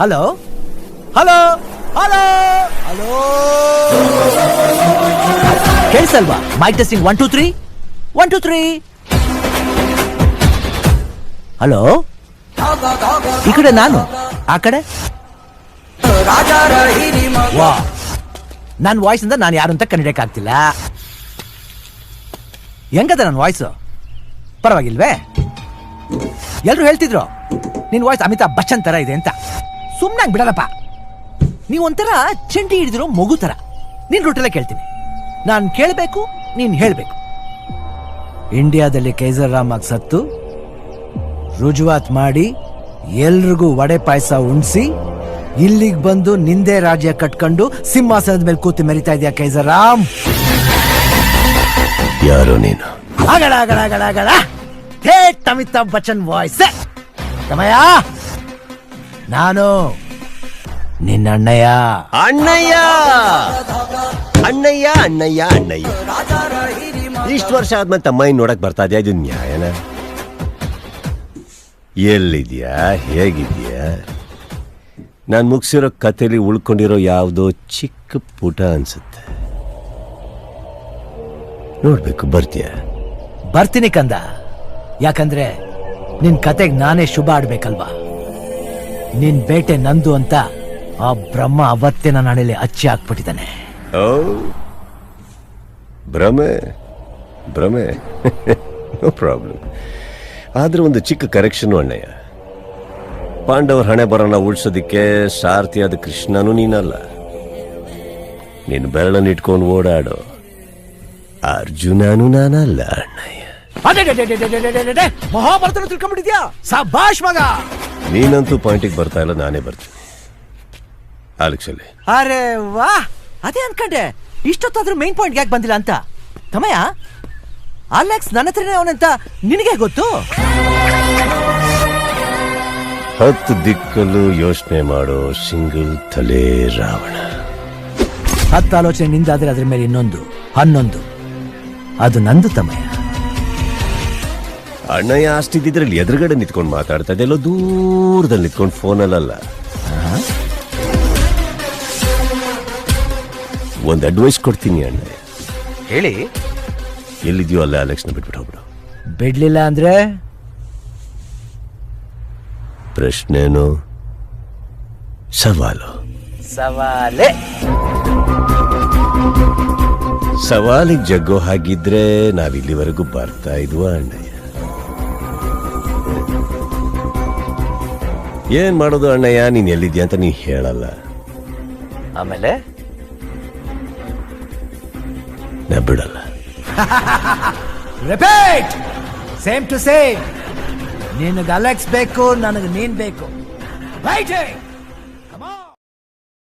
Hello hello hello hello ಕೇಳಿಸಲ್ವಾ mike testing one two three one two three hello ಈ ಕಡೆ ನಾನು, ಆ ಕಡೆ? ನನ್ನ ವಾಯ್ಸ್ ಇಂದ ನಾನು ಯಾರು ಅಂತ ಕಂಡಿಡಿಯಕ್ಕಾಗ್ತಿಲ್ಲ ಹೆಂಗದ ನನ್ನ ವಾಯ್ಸು? ಪರವಾಗಿಲ್ವೇ? ಎಲ್ರು ಹೇಳ್ತಿದ್ರು, ನಿನ್ ವಾಯ್ಸ್ ಅಮಿತಾಬ್ ಬಚ್ಚನ್ ತರ ಇದೆ ಅಂತ. ಸುಮ್ನಾಗ್ ಬಿಡಲ್ಲಪ್ಪ. ನೀವೊಂಥರ ಒಂಥರ ಚಂಡಿ ಹಿಡಿದಿರೋ ಮಗು ಥರ ನಿನ್ನ ರೂಟಲ್ಲೇ ಕೇಳ್ತೀನಿ. ನಾನು ಕೇಳಬೇಕು ನೀನು ಹೇಳಬೇಕು. ಇಂಡಿಯಾದಲ್ಲಿ ಕೈಸರ್ ರಾಮಾಗಿ ಸತ್ತು ರುಜುವಾತ್ ಮಾಡಿ ಎಲ್ರಿಗೂ ವಡೆ ಪಾಯಸ ಉಣಿಸಿ ಇಲ್ಲಿಗೆ ಬಂದು ನಿಂದೇ ರಾಜ್ಯ ಕಟ್ಕೊಂಡು ಸಿಂಹಾಸನದ ಮೇಲೆ ಕೂತು ಮೆರಿತಾ ಇದೆಯಾ ಕೈಸರ್ ರಾಮ್? ಯಾರೋ ನೀನು? ಅಗಳ ಅಗಳ ಅಗಳ ಅಗಳ ಹೇ ಅಮಿತಾಬ್ ಬಚ್ಚನ್ ವಾಯ್ಸ್. ತಮಯ? ನಾನು ನಿನ್ನ ಅಣ್ಣಯ್ಯ. ಅಣ್ಣಯ್ಯ! ಅಣ್ಣಯ್ಯ ಅಣ್ಣಯ್ಯ ಅಣ್ಣಯ್ಯ. ಇಷ್ಟು ವರ್ಷ ಆದ್ಮೇಲೆ ತಮ್ಮಯ್ಯ ನೋಡಕ್ ಬರ್ತಾ ಇದೆಯಾ? ಇದು ನ್ಯಾಯನ? ಎಲ್ಲಿದ್ಯಾ? ಹೇಗಿದ್ಯಾ? ನಾನು ಮುಗಿಸಿರೋ ಕಥೆಲಿ ಉಳ್ಕೊಂಡಿರೋ ಯಾವುದೋ ಚಿಕ್ಕ ಪುಟ ಅನ್ಸುತ್ತೆ. ನೋಡ್ಬೇಕು ಬರ್ತೀಯ? ಬರ್ತೀನಿ ಕಂದ. ಯಾಕಂದ್ರೆ ನಿನ್ ಕತೆಗೆ ನಾನೇ ಶುಭ ಆಡ್ಬೇಕಲ್ವಾ? ನಿನ್ ಬೇಟೆ ನಂದು ಅಂತ ಆ ಬ್ರಹ್ಮ ಅವತ್ತೇ ನನ್ನ ಹಣೆಯಲ್ಲಿ ಅಚ್ಚಿ ಹಾಕ್ಬಿಟ್ಟಿದ್ದಾನೆ. ಓ ಭ್ರಮೆ ಭ್ರಮೆ. ನೋ ಪ್ರಾಬ್ಲಮ್ ಆದ್ರೆ ಒಂದು ಚಿಕ್ಕ ಕರೆಕ್ಷನ್ ಅಣ್ಣಯ್ಯ. ಪಾಂಡವರ ಹಣೆ ಬರೋಣ ಉಳ್ಸೋದಿಕ್ಕೆ ಸಾರಥಿಯಾದ ಕೃಷ್ಣನೂ ನೀನಲ್ಲ. ನೀನು ಬೆರಳನ್ನು ಇಟ್ಕೊಂಡು ಓಡಾಡೋ. ಅರ್ಜುನನು ನಾನಲ್ಲ ಅಣ್ಣಯ್ಯ. ಮಹಾಭಾರತನ ತಿಳ್ಕೊಂಡ್ಬಿಟ್ಟಿದ್ಯಾ? ಸಭಾಷ್ ಮಗ! ನೀನಂತೂ ಪಾಯಿಂಟಿಗೆ ಬರ್ತಾ ಇಲ್ಲ ನಾನೇ ಬರ್ತೀನಿ. ಆಲಕ್ಸಲ್ಲಿ ಅರೆ ವಾ ಅದೇ ಅನ್ಕಂಡೆ. ಇಷ್ಟೊತ್ತಾದ್ರೂ ಮೈನ್ ಪಾಯಿಂಟ್ ಯಾಕೆ ಬಂದಿಲ್ಲ ಅಂತ? ತಮಯ? ಅಲೆಕ್ಸ್ ನನ್ನ ಹತ್ರನೇ ಅವನಂತ ನಿನಗೆ ಗೊತ್ತು? ಹತ್ತು ದಿಕ್ಕಲ್ಲೂ ಯೋಚನೆ ಮಾಡೋ ಸಿಂಗಲ್ ತಲೆ ರಾವಣ. ಹತ್ತು ಆಲೋಚನೆ ನಿಂದಾದ್ರೆ ಅದ್ರ ಮೇಲೆ ಇನ್ನೊಂದು ಹನ್ನೊಂದು. ಅದು ನಂದು ತಮಯ. ಅಣ್ಣಯ್ಯ ಅಷ್ಟಿದ್ರಲ್ಲಿ ಎದುರುಗಡೆ ನಿಂತ್ಕೊಂಡು ಮಾತಾಡ್ತಾ ಇದೆ ಎಲ್ಲೋ ದೂರದಲ್ಲಿ ನಿಂತ್ಕೊಂಡು ಫೋನಲ್ಲ ಒಂದು ಅಡ್ವೈಸ್ ಕೊಡ್ತೀನಿ ಅಣ್ಣ ಹೇಳಿ. ಎಲ್ಲಿದ್ಯೋ ಅಲ್ಲ ಅಲೆಕ್ಷನ್ ಬಿಟ್ಬಿಟ್ಟು ಹೋಗ್ಬಿಡು. ಬಿಡ್ಲಿಲ್ಲ ಅಂದ್ರೆ? ಪ್ರಶ್ನೆನು? ಸವಾಲು. ಸವಾಲೆ. ಸವಾಲಿಗೆ ಜಗ್ಗೋ ಹಾಗಿದ್ರೆ ನಾವಿಲ್ಲಿವರೆಗೂ ಬರ್ತಾ ಇದ್ವಾ ಅಣ್ಣಯ್ಯ. ಏನ್ ಮಾಡೋದು ಅಣ್ಣಯ್ಯ? ನೀನ್ ಎಲ್ಲಿದ್ಯಾ ಅಂತ ನೀ ಹೇಳಲ್ಲ. ಆಮೇಲೆ? ನಾ ಬಿಡಲ್ಲ. ರಿಪೀಟ್ ಸೇಮ್ ಟು ಸೇಮ್ ನಿನಗೆ ಅಲೆಕ್ಸ್ ಬೇಕು ನನಗೆ ನೀನ್ ಬೇಕು. ರೈಟ್